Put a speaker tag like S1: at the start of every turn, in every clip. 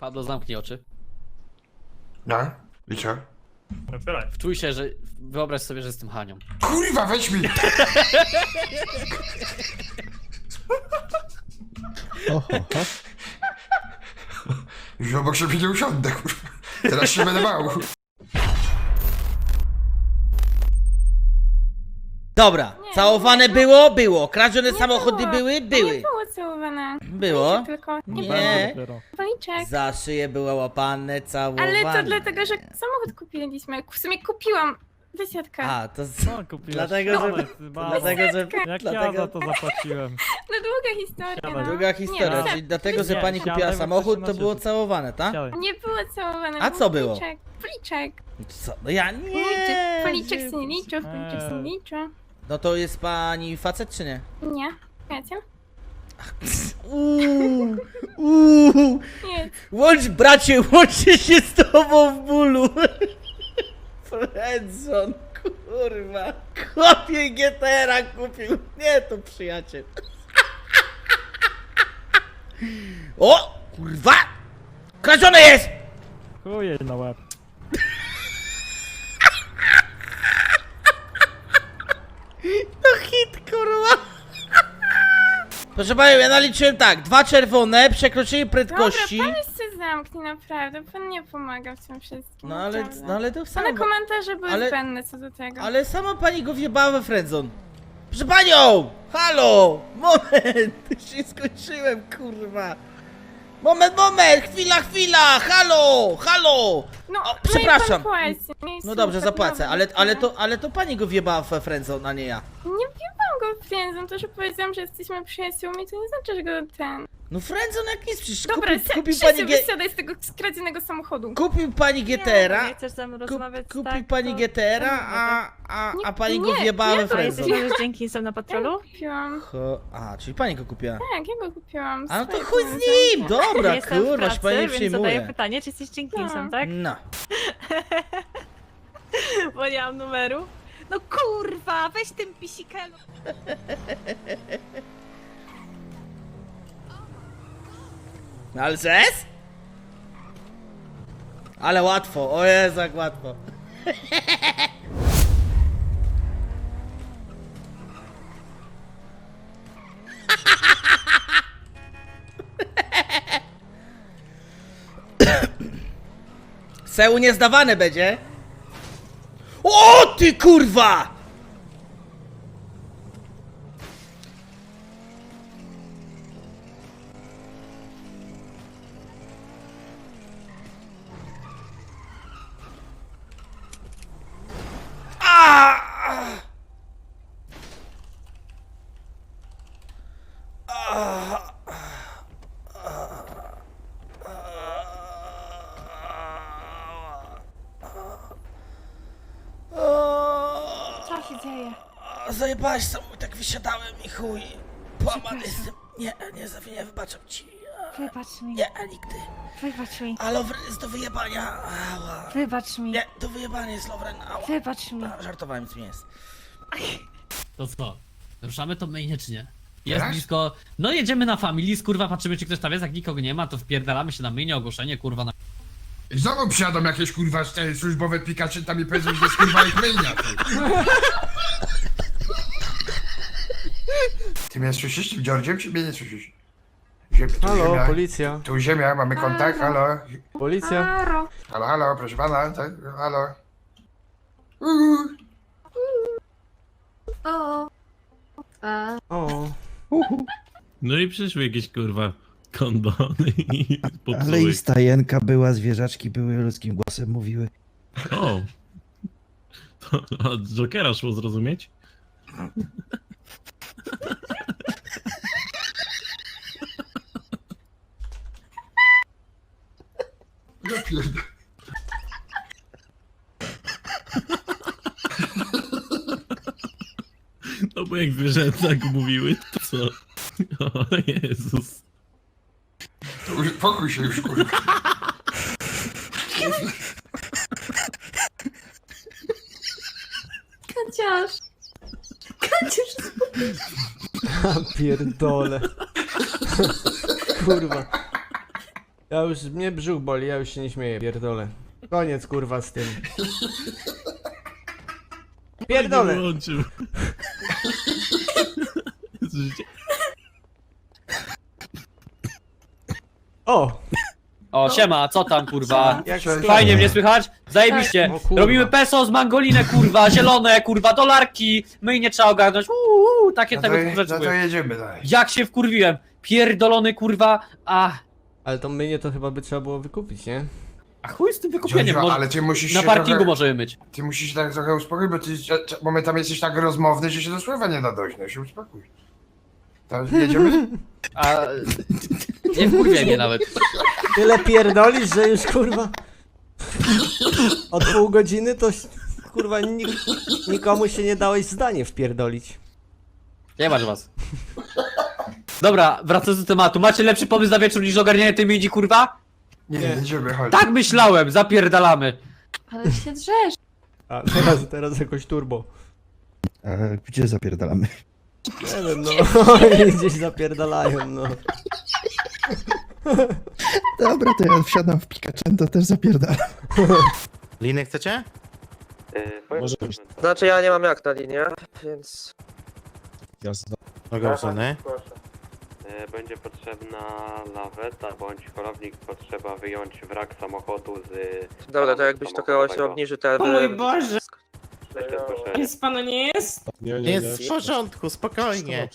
S1: Pablo, zamknij oczy.
S2: No, i co?
S3: Otwieraj.
S1: Wczuj się, że... Wyobraź sobie, że jestem Hanią.
S2: Kurwa, weź mi!
S4: Oho, ho.
S2: Już obok siebie nie usiądę, kurwa. Teraz się będę bał.
S5: Dobra,
S6: Nie,
S5: całowane
S6: nie,
S5: było? Było. Kradzione
S6: Nie
S5: samochody
S6: było.
S5: były?
S6: Nie
S5: Były.
S6: było całowane.
S5: Było?
S6: Nie, tylko nie,
S5: Nie.
S6: było. Policzek.
S5: Za szyję była łapane, całowane.
S6: Ale to dlatego, że samochód kupiliśmy. W sumie kupiłam wysiadkę.
S5: A, to z...
S3: Co kupiłeś?
S5: Dlatego, że... Dlatego, że...
S3: Jak ja
S5: Dlatego...
S3: za to zapłaciłem?
S6: No długa historia.
S3: Siadaj.
S6: No.
S5: Druga historia,
S6: Nie,
S5: czyli dlatego, że
S3: Nie,
S5: pani
S3: siadaj,
S5: kupiła
S3: bo
S5: samochód, to było całowane, tak?
S3: Siadaj.
S6: nie było całowane.
S5: A co było?
S6: Policzek. Policzek.
S5: Co? No ja nie...
S6: Policzek, policzek się nie liczył, policzek się nie liczył.
S5: No to jest pani facet, czy nie?
S6: Nie. Wiecie?
S5: Uuu, uuu.
S6: Nie.
S5: Łącz, bracie, łączę się z tobą w bólu. Fredzon, kurwa. Kopię GTR-a kupił. Nie, to przyjaciel. O, kurwa. Kradzione jest!
S3: Chuje na łeb.
S5: To hit, kurwa. Proszę panią, ja naliczyłem tak. Dwa czerwone, przekroczenie prędkości.
S6: Dobra, pan się zamknie, naprawdę. Pan nie pomaga w tym wszystkim.
S5: No ale,
S6: naprawdę.
S5: no ale to
S6: Pana
S5: samo.
S6: komentarze były
S5: ale-
S6: zbędne co do tego.
S5: Ale sama pani go wjebała we friendzone. Proszę panią! Halo! Moment! Już nie skończyłem, kurwa. Moment, moment! Chwila, chwila! Halo! Halo!
S6: No,
S5: O,
S6: no
S5: przepraszam.
S6: płaci. No,
S5: No dobrze, zapłacę, ale, ale, to, ale to pani go wjebała we friendzone, a nie ja.
S6: Nie wjebałam go język, to że powiedziałam, że jesteśmy przyjaciółmi, to nie znaczy, że go ten...
S5: No friendzone jak nic, przecież
S6: Dobra,
S5: kupił, kupił pani G...
S6: wysiadaj z tego skradzionego samochodu.
S5: Kupił pani
S7: Nie,
S5: GTR-a,
S7: nie chcesz ze mną
S5: kup,
S7: rozmawiać
S5: kupił
S7: tak,
S5: pani
S7: to-
S5: GTR-a,
S7: to
S5: a, a, a
S6: Nie,
S5: pani go
S6: nie,
S5: wjebała
S6: nie,
S5: we
S6: to
S7: A
S5: friendzone.
S7: jesteśmy już dzięki są na
S6: Ja
S7: patrolu?
S6: kupiłam.
S5: Ho, a, czyli pani go kupiła.
S6: Tak, ja go kupiłam.
S5: A no to
S6: swoje
S5: chuj z
S6: pieniądze.
S5: nim! Dobra,
S7: Jestem w
S5: kurwa,
S7: pracy,
S5: się pani nie
S7: więc zadaję pytanie, czy jesteś Jenkinsem,
S6: No.
S7: tak?
S5: No.
S7: Bo nie mam numeru. No kurwa, weź tym pisikelu.
S5: No ale łatwo, o Jezu, jak łatwo. Seł niezdawane będzie. Ty kurwa!
S7: Się dzieje?
S5: Zajebałaś sam, tak wysiadałem i chuj. Połamany jestem. Nie, nie zawinie, wybaczam ci.
S7: Wybacz mi,
S5: Nie, nigdy.
S7: wybacz mi,
S5: A Lovren jest do wyjebania. Ała.
S7: wybacz mi,
S5: Nie, do wyjebania jest Lovren. Ała.
S7: wybacz mi.
S5: A, Żartowałem, co nie jest.
S1: To co? Ruszamy to mainie czy nie? Jest
S2: Teraz?
S1: blisko. No jedziemy na familii, kurwa, patrzymy czy ktoś tam jest, jak nikogo nie ma, to wpierdalamy się na mainie, ogłoszenie, kurwa, na...
S2: Znowu przyjadą jakieś kurwa te służbowe Pikachu tam i powiedzą, że jest kurwa ich myjnia. Ty, mnie słyszysz tym Georgiem, czy mnie nie słyszysz? Ziem, tu
S4: Halo,
S2: ziemia,
S4: policja.
S2: tu ziemia, mamy kontakt, halo.
S4: Policja.
S6: Aro.
S2: Halo, halo, proszę pana, tak, halo. Uuu.
S4: O.
S8: No i przyszły jakieś kurwa kondony i
S9: Ale
S8: popsuły.
S9: i stajenka była, zwierzaczki były, ludzkim głosem mówiły.
S8: O! To od Jokera szło zrozumieć?
S2: Ja pierdolę.
S8: No bo jak zwierzęta tak mówiły, to co? O Jezus.
S2: Pokój się już, kurwa.
S6: Kaciasz. Kaciasz.
S4: Ja pierdolę. Kurwa.
S10: Ja już, mnie brzuch boli, ja już się nie śmieję, pierdolę. Koniec kurwa z tym. Pierdolę!
S8: Nie wyłączył. Słyszycie?
S10: O!
S1: O, siema, co tam kurwa?
S10: Jak
S1: Fajnie mnie słychać? Zajebiście.
S10: O kurwa.
S1: Robimy peso z mangolinę, kurwa, zielone, kurwa, dolarki. My nie trzeba ogarnąć. Uuu, takie
S2: No
S1: tego
S2: to,
S1: typu rzeczy.
S2: no to
S1: były.
S2: jedziemy dalej.
S1: Jak się wkurwiłem. Pierdolony, kurwa. A,
S10: Ale to mynie to chyba by trzeba było wykupić, nie?
S1: a chuj z tym wykupieniem.
S2: Dziadzio,
S1: Może,
S2: ale ty musisz
S1: na
S2: się
S1: parkingu
S2: trochę,
S1: możemy myć.
S2: Ty musisz się tak trochę uspokoić, bo ty cze- momentami jesteś tak rozmowny, że się do słowa nie da dojść, no się uspokój. To jedziemy?
S1: A, nie wkurwiaj mnie nawet.
S10: Tyle pierdolisz, że już kurwa... Od pół godziny to kurwa nik nikomu się nie dałeś zdanie wpierdolić.
S1: Nie masz was. Dobra, wracając do tematu. Macie lepszy pomysł na wieczór niż ogarnianie tej miedzi, kurwa?
S2: Nie, nie. jedziemy, chodź.
S1: Tak myślałem, zapierdalamy.
S6: Ale się drzesz.
S10: A teraz, teraz jakoś turbo.
S9: A gdzie zapierdalamy?
S10: Nie wiem, no. Oni gdzieś zapierdalają, no.
S9: Dobra, to ja wsiadam w Pikachu, to też zapierdalam.
S4: Liny chcecie?
S11: Znaczy ja nie mam jak na linię, więc...
S4: Mogę usunę.
S3: Będzie potrzebna laweta bądź holownik, potrzeba wyjąć wrak samochodu z...
S11: Dobra, to jakbyś to koło się obniżył te...
S7: O mój Boże. Nic panu nie jest?
S4: Jest w porządku, spokojnie.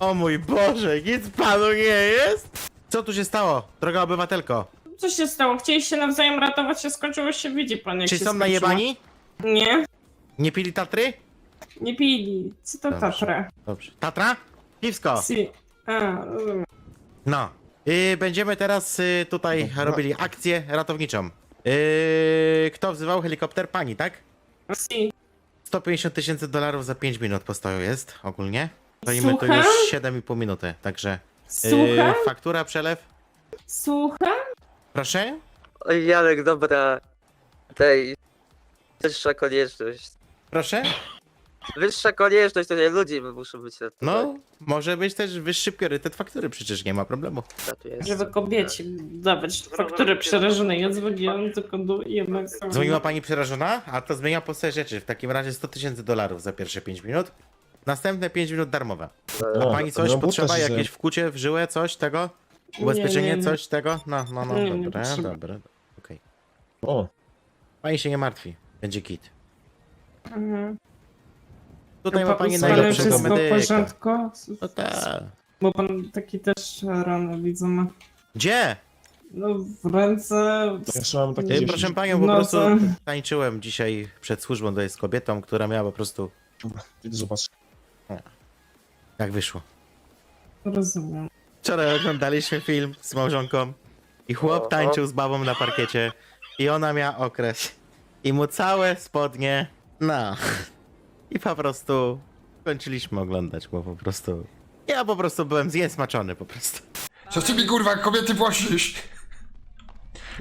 S4: O mój Boże, nic panu nie jest? Co tu się stało, droga obywatelko?
S7: Co się stało? Chcieliście się nawzajem ratować, się skończyło się, widzi pan jak
S4: Czy
S7: się
S4: są
S7: skończyło.
S4: najebani?
S7: Nie,
S4: Nie pili Tatry?
S7: nie pili. Co to
S4: Dobrze.
S7: Tatra?
S4: Dobrze. Tatra? Piwsko.
S7: Si. A, rozumiem.
S4: No. Y, będziemy teraz y, tutaj robili akcję ratowniczą. Y, kto wzywał helikopter? Pani, tak?
S7: Si.
S4: 150 tysięcy dolarów za 5 minut postoju jest ogólnie. Stoimy tu
S7: Słucham?
S4: już 7,5 minuty, także... y,
S7: Słucham?
S4: faktura, przelew.
S7: Słucham?
S4: Proszę?
S11: Oj, Janek, dobra. Tej... Wyższa konieczność.
S4: Proszę?
S11: Wyższa konieczność, to nie ludzi muszą być na to.
S4: No, może być też wyższy priorytet faktury, przecież nie ma problemu.
S11: tak, tu jest.
S7: Żeby kobiecie dawać fakturę przerażonej. Ja dzwoniłam tylko do jednak.
S4: Dzwoniła pani przerażona? A to zmienia postać rzeczy. W takim razie 100 tysięcy dolarów za pierwsze 5 minut. Następne 5 minut darmowe. A pani coś potrzeba? Jakieś wkucie w żyłę, coś tego? Ubezpieczenie,
S7: Nie, nie, nie.
S4: coś tego? No, no, no,
S7: Nie, nie
S4: dobra,
S7: potrzeba.
S4: dobra. Okej. O. Pani się nie martwi. Będzie kit.
S7: Mhm.
S4: Tutaj ma pani
S7: panem
S4: najlepszego
S7: wszystko w
S4: medyka.
S7: porządku?
S4: No tak.
S7: Bo pan taki też rano widzę ma.
S4: Gdzie?
S7: No w ręce...
S4: Y, proszę panią, po
S7: No,
S4: prostu
S7: co?
S4: tańczyłem dzisiaj przed służbą tutaj z kobietą, która miała po prostu...
S3: Zobacz.
S4: Jak wyszło.
S7: Rozumiem.
S4: Wczoraj oglądaliśmy film z małżonką i chłop
S11: Oho.
S4: tańczył z babą na parkiecie i ona miała okres. I mu całe spodnie, no. I po prostu kończyliśmy oglądać, bo po prostu... Ja po prostu byłem zniesmaczony po prostu.
S2: Co ty mi kurwa kobiety właścisz?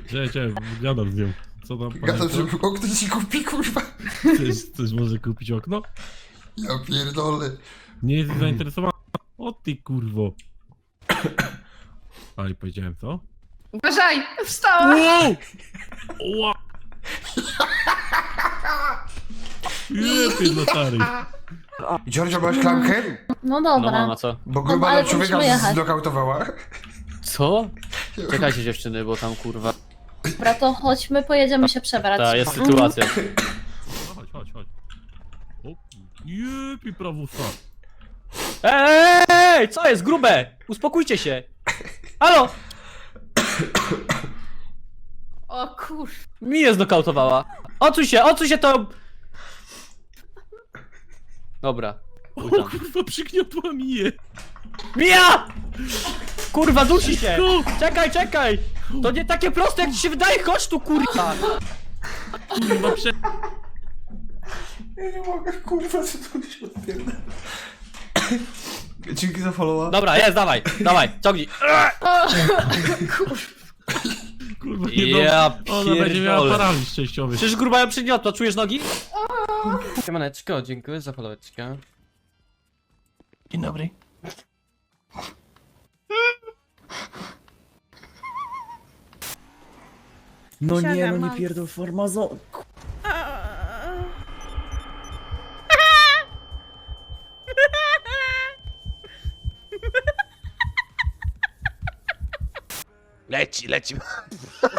S8: Cie, cie, gadam z nią. Co tam
S2: Gadam, że okno ci kupi kurwa.
S8: Chcesz, chcesz może kupić okno?
S2: Ja pierdolę.
S8: Nie jesteś zainteresowany? O ty kurwo. Ale powiedziałem co?
S6: Uważaj, wstała!
S8: Wow! Ła! Lepiej dla starych.
S2: Giorgio, masz klamkę?
S6: No
S1: No
S6: dobra.
S1: mama, co?
S2: Bo
S6: ale
S2: gruba
S6: to
S2: człowieka
S6: musimy jechać.
S2: znokautowała.
S1: Co? Czekajcie dziewczyny, bo tam kurwa...
S6: Dobra, to chodźmy, pojedziemy się przebrać.
S1: Ta jest sytuacja.
S8: No, chodź, chodź, chodź. O, jepi prawusa.
S1: Ej, co jest grube? Uspokójcie się. Halo?
S6: O kur...
S1: Mi je znokautowała. Odsuń się, odsuń się to... Dobra.
S8: O kurwa, przygniotła mi je.
S1: Mija! Kurwa, dusi się! Czekaj, czekaj! To nie takie proste, jak ci się wydaje, chodź tu, kurwa!
S8: Kurwa, prze...
S2: Ja nie mogę, kurwa, co tu się odpierdala. Dzięki za followa.
S1: Dobra, jest, dawaj, dawaj, ciągnij.
S8: Kurwa, nie
S1: Ja.
S8: Ona będzie miała
S1: pierdolę.
S8: paraliż częściowy.
S1: Przecież gruba ją przygniotła, czujesz nogi? Siemaneczko, dziękuję za followeczkę.
S8: Dzień dobry.
S12: No nie,
S9: Siadam,
S12: no
S9: mam.
S12: nie pierdol farmazon.
S5: Leci, leci.